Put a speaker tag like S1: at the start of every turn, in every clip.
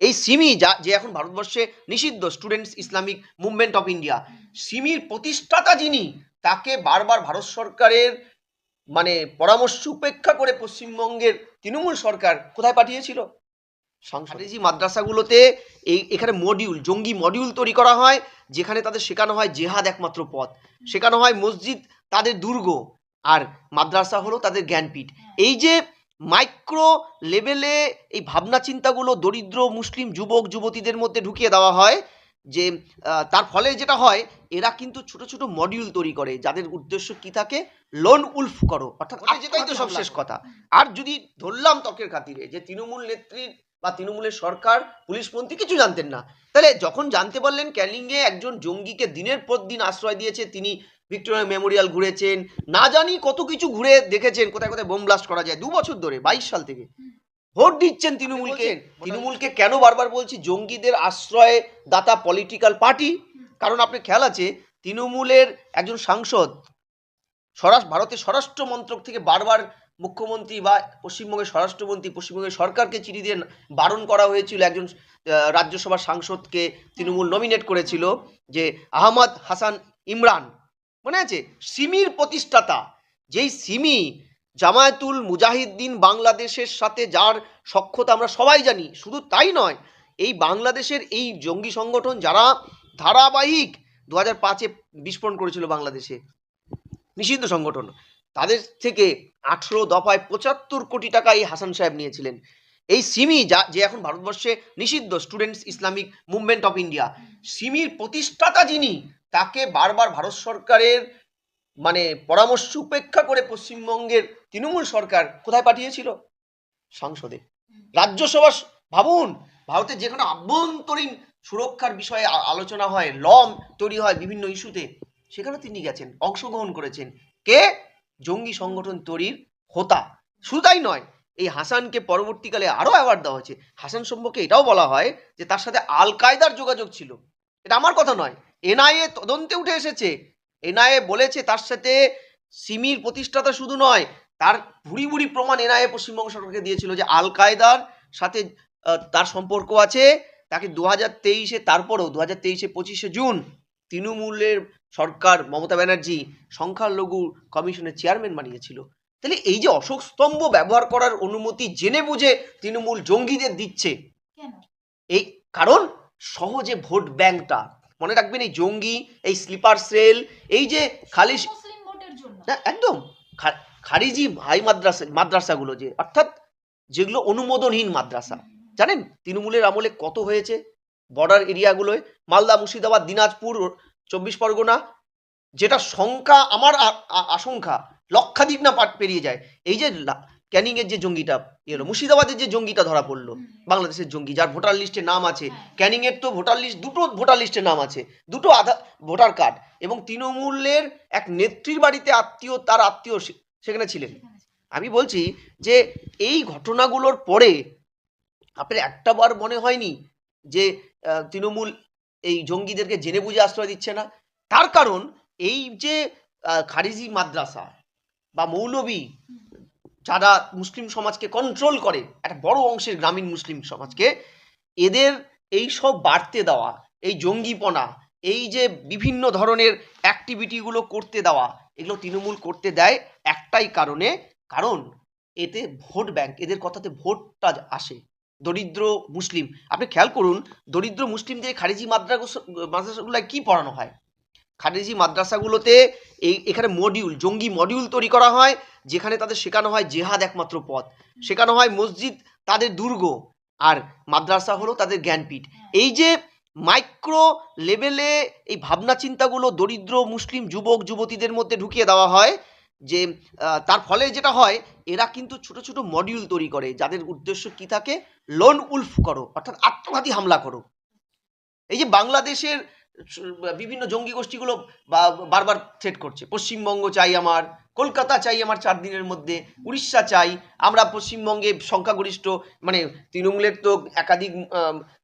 S1: এই সিমি যা যে এখন ভারতবর্ষে নিষিদ্ধ Students Islamic Movement of India সিমির প্রতিষ্ঠাতা যিনি তাকে বারবার ভারত সরকারের মানে পরামর্শ উপেক্ষা করে পশ্চিমবঙ্গের তৃণমূল সরকার কোথায় পাঠিয়েছিল? সংসদেজি মাদ্রাসাগুলোতে এই এখানে মডিউল জঙ্গি মডিউল তৈরি করা হয় যেখানে তাদের শেখানো হয় জেহাদ একমাত্র পথ। শেখানো হয় মসজিদ তাদের দুর্গ আর মাদ্রাসা হলো তাদের জ্ঞানপীঠ। এই যে মাইক্রো লেভেলে এই ভাবনা চিন্তাগুলো দরিদ্র মুসলিম যুবক যুবতীদের মধ্যে ঢুকিয়ে দেওয়া হয় যে তার ফলে যেটা হয় এরা কিন্তু ছোট ছোট মডিউল তৈরি করে যাদের উদ্দেশ্য কি থাকে লোন উলফ করো। অর্থাৎ যেটাই তো সব শেষ কথা। আর যদি ধরলাম তর্কের খাতিরে যে তৃণমূল নেত্রীর বা তৃণমূলের সরকার পুলিশ মন্ত্রী কিছু জানতেন না। তাহলে যখন জানতে পারলেন ক্যালিংয়ে একজন জঙ্গিকে দিনের পর দিন আশ্রয় দিয়েছে তিনি ভিক্টোরিয়া মেমোরিয়াল ঘুরেছেন না জানি কত কিছু ঘুরে দেখেছেন কোথায় কোথায় বোম ব্লাস্ট করা যায় দু বছর ধরে বাইশ সাল থেকে। ভোট দিচ্ছেন তৃণমূলকে। তৃণমূলকে কেন বারবার বলছি জঙ্গিদের আশ্রয় দাতা পলিটিক্যাল পার্টি কারণ আপনি খেয়াল আছে তৃণমূলের একজন সাংসদ স্বরাষ্ট্র ভারতের স্বরাষ্ট্র মন্ত্রক থেকে বারবার মুখ্যমন্ত্রী বা পশ্চিমবঙ্গের স্বরাষ্ট্রমন্ত্রী, পশ্চিমবঙ্গের সরকারকে চিঠি দিয়ে বারণ করা হয়েছিল। একজন রাজ্যসভার সাংসদকে তৃণমূল নমিনেট করেছিল যে আহমদ হাসান ইমরান, মনে আছে? সিমির প্রতিষ্ঠাতা। যেই সিমি জামায়াতুল মুজাহিদ্দিন বাংলাদেশের সাথে যার সক্ষতা আমরা সবাই জানি, শুধু তাই নয়, এই বাংলাদেশের এই জঙ্গি সংগঠন যারা ধারাবাহিক দু হাজার পাঁচে বিস্ফোরণ করেছিল বাংলাদেশে, নিষিদ্ধ সংগঠন। তাদের থেকে আঠেরো দফায় পঁচাত্তর কোটি টাকা এই হাসান সাহেব নিয়েছিলেন। এই সিমি যা, যে এখন ভারতবর্ষে নিষিদ্ধ Students Islamic Movement of India, সিমির প্রতিষ্ঠাতা যিনি, তাকে বারবার ভারত সরকারের মানে পরামর্শ উপেক্ষা করে পশ্চিমবঙ্গের তৃণমূল সরকার কোথায় পাঠিয়েছিল? সংসদে। রাজ্যসভা ভাবুন, ভারতের যে কোনো আভ্যন্তরীণ সুরক্ষার বিষয়ে আলোচনা হয় লম তৈরি হয় বিভিন্ন ইস্যুতে, সেখানে তিনি গেছেন, অংশগ্রহণ করেছেন। কে? জঙ্গি সংগঠন তৈরির হোতা। শুধু তাই নয়, এই হাসানকে পরবর্তীকালে আরও অ্যাওয়ার্ড দেওয়া হয়েছে। হাসান সম্পর্কে এটাও বলা হয় যে তার সাথে আল কায়দার যোগাযোগ ছিল। এটা আমার কথা নয়, এনআইএ তদন্তে উঠে এসেছে। এনআইএ বলেছে তার সাথে সিমির প্রতিষ্ঠাতা শুধু নয়, তার ভুড়ি ভুড়ি প্রমাণ এনআইএ পশ্চিমবঙ্গ সরকারকে দিয়েছিল যে আল কায়দার সাথে তার সম্পর্ক আছে। তাকে দু হাজার তেইশে, তারপরেও দু হাজার তেইশে পঁচিশে জুন তৃণমূলের সরকার মমতা ব্যানার্জি সংখ্যালঘু কমিশনের চেয়ারম্যান বানিয়েছিল। তাহলে এই যে অশোক স্তম্ভ ব্যবহার করার অনুমতি জেনে বুঝে তৃণমূল জঙ্গিদের দিচ্ছে। এই কারণ সহজে ভোট ব্যাংকটা মনে রাখবেন এই জঙ্গি এই স্লিপার সেল এই যে হ্যাঁ একদম। খারিজি হাই মাদ্রাসা মাদ্রাসাগুলো যে অর্থাৎ যেগুলো অনুমোদনহীন মাদ্রাসা। জানেন তৃণমূলের আমলে কত হয়েছে? বর্ডার এরিয়াগুলোয় মালদা মুর্শিদাবাদ দিনাজপুর চব্বিশ পরগনা যেটা সংখ্যা আমার আশঙ্কা লক্ষাধিক না পাট পেরিয়ে যায়। এই যে ক্যানিংয়ের যে জঙ্গিটা এলো মুর্শিদাবাদের যে জঙ্গিটা ধরা পড়ল বাংলাদেশের জঙ্গি যার ভোটার লিস্টে নাম আছে। ক্যানিংয়ের তো ভোটার লিস্ট দুটো ভোটার লিস্টে নাম আছে দুটো আধার ভোটার কার্ড এবং তৃণমূলের এক নেত্রীর বাড়িতে আত্মীয় তার আত্মীয় সেখানে ছিলেন। আমি বলছি যে এই ঘটনাগুলোর পরে আপনার একটা বার মনে হয়নি যে তৃণমূল এই জঙ্গিদেরকে জেনে বুঝে আশ্রয় দিচ্ছে না। তার কারণ এই যে খারিজি মাদ্রাসা বা মৌলবী যারা মুসলিম সমাজকে কন্ট্রোল করে, একটা বড় অংশের গ্রামীণ মুসলিম সমাজকে, এদের এই সব বাড়তে দেওয়া, এই জঙ্গিপনা, এই যে বিভিন্ন ধরনের অ্যাক্টিভিটিগুলো করতে দেওয়া, এগুলো তৃণমূল করতে দেয় একটাই কারণে, কারণ এতে ভোট ব্যাংক এদের কথাতে ভোটটা আসে। দরিদ্র মুসলিম। আপনি খেয়াল করুন দরিদ্র মুসলিমদের খারিজি মাদ্রাসা মাদ্রাসাগুলোয় কি পড়ানো হয়? খারিজি মাদ্রাসাগুলোতে এই এখানে মডিউল জঙ্গি মডিউল তৈরি করা হয় যেখানে তাদের শেখানো হয় জেহাদ একমাত্র পথ। শেখানো হয় মসজিদ তাদের দুর্গ আর মাদ্রাসা হলো তাদের জ্ঞানপীঠ। এই যে মাইক্রো লেভেলে এই ভাবনা চিন্তাগুলো দরিদ্র মুসলিম যুবক যুবতীদের মধ্যে ঢুকিয়ে দেওয়া হয় যে তার ফলে যেটা হয়, এরা কিন্তু ছোট ছোট মডিউল তৈরি করে, যাদের উদ্দেশ্য কি থাকে? লোন উলফ করো, অর্থাৎ আত্মঘাতী হামলা করো। এই যে বাংলাদেশের বিভিন্ন জঙ্গি গোষ্ঠীগুলো বারবার থ্রেট করছে। পশ্চিমবঙ্গ চাই আমার, কলকাতা চাই আমার চার দিনের মধ্যে, উড়িষ্যা চাই, আমরা পশ্চিমবঙ্গে সংখ্যাগরিষ্ঠ মানে তৃণমূলের তো একাধিক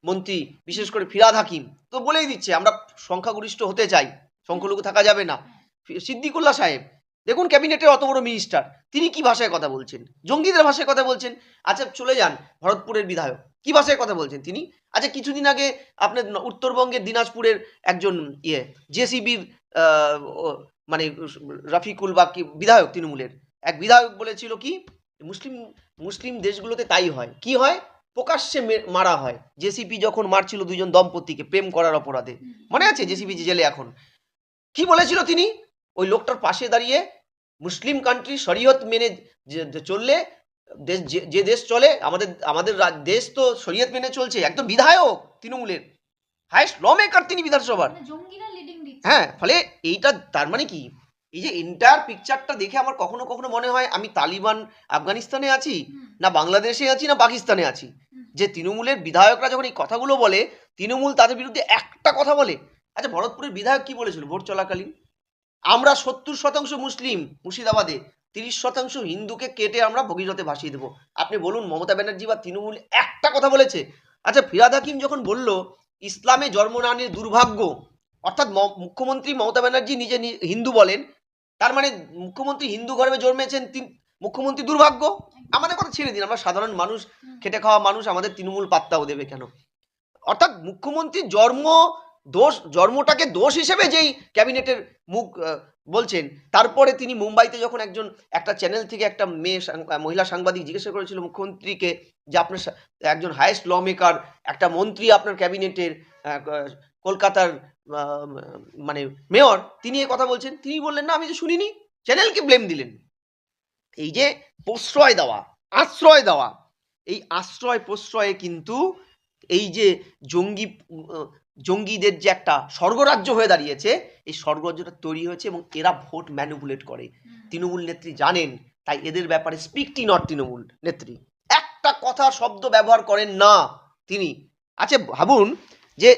S1: মন্ত্রী, বিশেষ করে ফিরাদ হাকিম, তো বলেই দিচ্ছে, আমরা সংখ্যাগরিষ্ঠ হতে চাই, সংখ্যালঘু থাকা যাবে না। সিদ্দিকুল্লাহ সাহেব দেখুন ক্যাবিনেটের অত বড় মিনিস্টার তিনি কি ভাষায় কথা বলছেন? জঙ্গিদের ভাষায় কথা বলছেন? আচ্ছা চলে যান, ভরতপুরের বিধায়ক। কি ভাষায় কথা বলছেন তিনি? আচ্ছা কিছুদিন আগে আপনার উত্তরবঙ্গের দিনাজপুরের একজন ইয়ে জেসিবির মানে রফিকুল বা কি, বিধায়ক তৃণমূলের। এক বিধায়ক বলেছিল কি, মুসলিম মুসলিম দেশগুলোতে তাই হয়। কি হয়? প্রকাশ্যে মারা হয়। জেসিপি যখন মারছিল দুজন দম্পতিকে, প্রেম করার অপরাধে। মনে আছে জেসিপি জেলে এখন? কি বলেছিল তিনি? ওই লোকটার পাশে দাঁড়িয়ে মুসলিম কান্ট্রি শরীয়ত মেনে চললে দেশ যে- দেশ চলে আমাদের আমাদের দেশ তো শরীয়ত মেনে চলছে একদম বিধায়ক তৃণমূলের। হায়েস্ট ল মেকার তিনি বিধানসভার।
S2: মানে
S1: হ্যাঁ ফলে এইটা তার মানে কি? এই যে এন্টায়ার পিকচারটা দেখে আমার কখনো কখনো মনে হয় আমি তালিবান আফগানিস্তানে আছি না বাংলাদেশে আছি না পাকিস্তানে আছি। যে তৃণমূলের বিধায়করা যখন এই কথাগুলো বলে তৃণমূল তাদের বিরুদ্ধে একটা কথা বলে আচ্ছা ভরতপুরের বিধায়ক কি বলেছিল? ভোট চলাকালীন? আমরা সত্তর শতাংশ মুসলিম মুর্শিদাবাদে তিরিশ শতাংশ হিন্দুকে কেটে আমরা ভগীরথে ভাসিয়ে দেবো। আপনি বলুন মমতা ব্যানার্জি বা তৃণমূল একটা কথা বলেছে। আচ্ছা ফিরাদ হাকিম যখন বলল ইসলামে জন্ম না নিয়ে দুর্ভাগ্য অর্থাৎ মুখ্যমন্ত্রী মমতা ব্যানার্জি নিজে হিন্দু বলেন তার মানে মুখ্যমন্ত্রী হিন্দু গর্ভে জন্মেছেন মুখ্যমন্ত্রী দুর্ভাগ্য? আমাদের কথা ছেড়ে দিন আমরা সাধারণ মানুষ খেটে খাওয়া মানুষ আমাদের তৃণমূল পাত্তাও দেবে কেন? অর্থাৎ মুখ্যমন্ত্রী জন্ম দোষ, জন্মটাকে দোষ হিসেবে যেই ক্যাবিনেটের মুখ বলছেন, তারপরে তিনি মুম্বাইতে যখন একজন, একটা চ্যানেল থেকে একটা মেয়ে মহিলা সাংবাদিক জিজ্ঞাসা করেছিল মুখ্যমন্ত্রীকে যে আপনার একজন হায়েস্ট ল মেকার একটা মন্ত্রী আপনার ক্যাবিনেটের কলকাতার মানে মেয়র, তিনি এ কথা বলছেন, তিনি বললেন, না, আমি তো শুনিনি, চ্যানেলকে ব্লেম দিলেন। এই যে প্রশ্রয় দেওয়া, আশ্রয় দেওয়া, এই আশ্রয় প্রশ্রয়ে কিন্তু এই যে জঙ্গি জঙ্গিদের যে একটা স্বর্গরাজ্য হয়ে দাঁড়িয়েছে এই স্বর্গরাজ্যটা তৈরি হয়েছে এবং এরা ভোট ম্যানিপুলেট করে। তৃণমূল নেত্রী জানেন তাই এদের ব্যাপারে স্পিকটি নট তৃণমূল নেত্রী। একটা কথা শব্দ ব্যবহার করেন না তিনি। আচ্ছা ভাবুন যে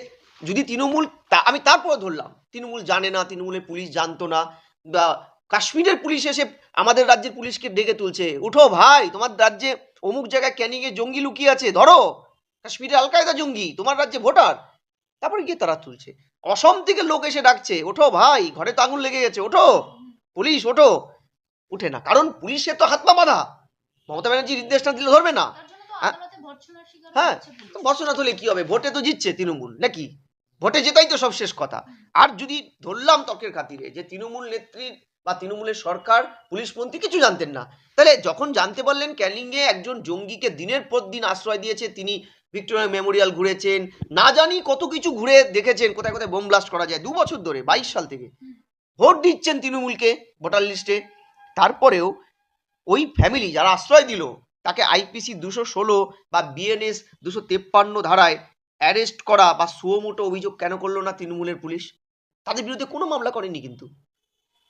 S1: যদি তৃণমূল তা আমি তারপরে ধরলাম তৃণমূল জানে না তৃণমূলের পুলিশ জানতো না বা কাশ্মীরের পুলিশ এসে আমাদের রাজ্যের পুলিশকে ডেকে তুলছে উঠো ভাই তোমার রাজ্যে অমুক জায়গায় ক্যানিংয়ে জঙ্গি লুকিয়ে আছে ধরো। কাশ্মীরে আল কায়দা জঙ্গি তোমার রাজ্যে ভোটার। তারপরে গিয়ে তারা তুলছে। অসম থেকে লোক এসে ডাকছে ওঠো ভাই ঘরে তো আঙুল লেগে গেছে ওঠো। পুলিশ ওঠো। উঠে না কারণ পুলিশের তো হাত পা বাঁধা। মমতা ব্যানার্জি নির্দেশ না দিলে ধরবে না। হ্যাঁ।
S2: শিকার
S1: হ্যাঁ,
S2: হচ্ছে পুলিশ।
S1: তো বসনাথ হলে কি হবে? ভোটে তো জিতছে তৃণমূল নাকি? ভোটে জেতাই তো সব শেষ কথা। আর যদি ধরলাম তর্কের খাতিরে যে তৃণমূল নেত্রীর বা তৃণমূলের সরকার পুলিশ মন্ত্রী কিছু জানতেন না। তাহলে যখন জানতে পারলেন ক্যানিংয়ে একজন জঙ্গিকে দিনের পর দিন আশ্রয় দিয়েছে তিনি ভিক্টোরিয়া মেমোরিয়াল ঘুরেছেন। না জানি কত কিছু ঘুরে দেখেছেন কোথায় কোথায় বোম ব্লাস্ট করা যায়। দু বছর ধরে বাইশ সাল থেকে। ভোট দিচ্ছেন তৃণমূলকে ভোটার লিস্টে। তারপরেও ওই ফ্যামিলি যারা আশ্রয় দিল তাকে আইপিসি দুশো ষোলো বা বিএনএস দুশো তেপ্পান্ন ধারায় অ্যারেস্ট করা বা সুমোটো অভিযোগ কেন করল না তৃণমূলের পুলিশ? তাদের বিরুদ্ধে কোনো মামলা করেনি কিন্তু।